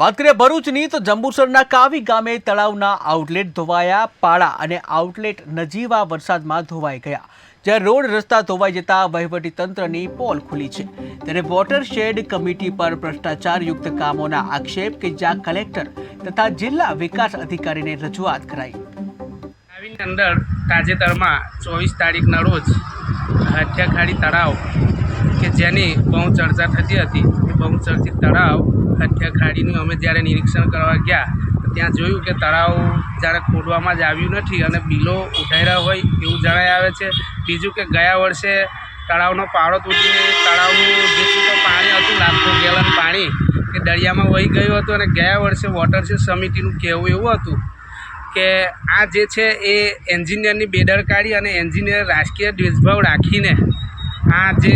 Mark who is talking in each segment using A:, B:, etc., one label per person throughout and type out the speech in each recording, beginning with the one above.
A: વાત કરીએ ભરૂચની, તો જંબુસરના કાવી ગામે તળાવના આઉટલેટ ધોવાયા પાળા અને આઉટલેટ નજીવા વરસાદમાં ધોવાઈ ગયા. જ્યારે રોડ રસ્તા ધોવાઈ જતા વહીવટી તંત્રની પોલ ખુલી છે. ત્યારે વોટરશેડ કમિટી પર ભ્રષ્ટાચારયુક્ત કામોના આક્ષેપ કે જ્યાં કલેક્ટર તથા જિલ્લા વિકાસ અધિકારીને રજૂઆત કરાઈ.
B: અંદર તાજેતરમાં ચોવીસ તારીખના રોજ હત્યાખાડી તળાવ કે જેની બહુ ચર્ચા થતી હતી. એ બહુ ચર્ચિત તળાવ હત્યાખાડીનું અમે જ્યારે નિરીક્ષણ કરવા ગયા ત્યાં જોયું કે તળાવ જ્યારે ખોદવામાં જ આવ્યું નથી અને બિલો ઉઠાર્યા હોય એવું જણાઈ આવે છે. બીજું કે ગયા વર્ષે તળાવનો પાળો તૂટીને તળાવનું જે પાણી હતું, લાખો ગેલન પાણી, એ દરિયામાં વહી ગયું હતું અને ગયા વર્ષે વોટરશેડ સમિતિનું કહેવું એવું હતું કે આ જે છે એ એન્જિનિયરની બેદરકારી અને એન્જિનિયર રાજકીય દ્વેષભાવ રાખીને આ જે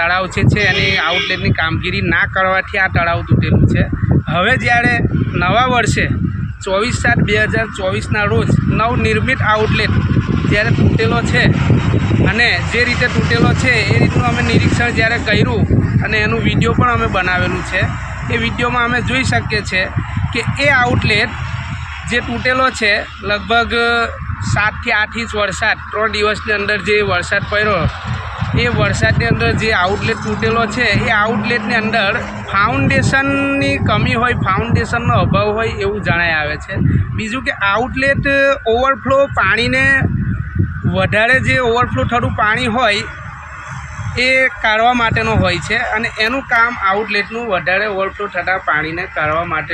B: તળાવ છે છે એની આઉટલેટની કામગીરી ના કરવાથી આ તળાવ તૂટેલું છે. હવે જ્યારે નવા વર્ષે ચોવીસ સાત બે હજાર ચોવીસના રોજ નવનિર્મિત આઉટલેટ જ્યારે તૂટેલો છે અને જે રીતે તૂટેલો છે એ રીતનું અમે નિરીક્ષણ જ્યારે કર્યું અને એનું વીડિયો પણ અમે બનાવેલું છે, એ વિડીયોમાં અમે જોઈ શકીએ છીએ કે એ આઉટલેટ જે તૂટેલો છે લગભગ સાતથી આઠ ઇંચ વરસાદ, ત્રણ દિવસની અંદર જે વરસાદ પડ્યો એ વરસાદની અંદર જે આઉટલેટ તૂટેલો છે, એ આઉટલેટની અંદર ફાઉન્ડેશનની કમી હોય ફાઉન્ડેશનનો અભાવ હોય એવું જણાય આવે છે. બીજું કે આઉટલેટ ઓવરફ્લો પાણીને વધારે જે ઓવરફ્લો થતું પાણી હોય, એ કાઢવા માટેનો હોય છે અને એનું કામ આઉટલેટનું વધારે ઓવરફ્લો થતાં પાણીને કાઢવા માટે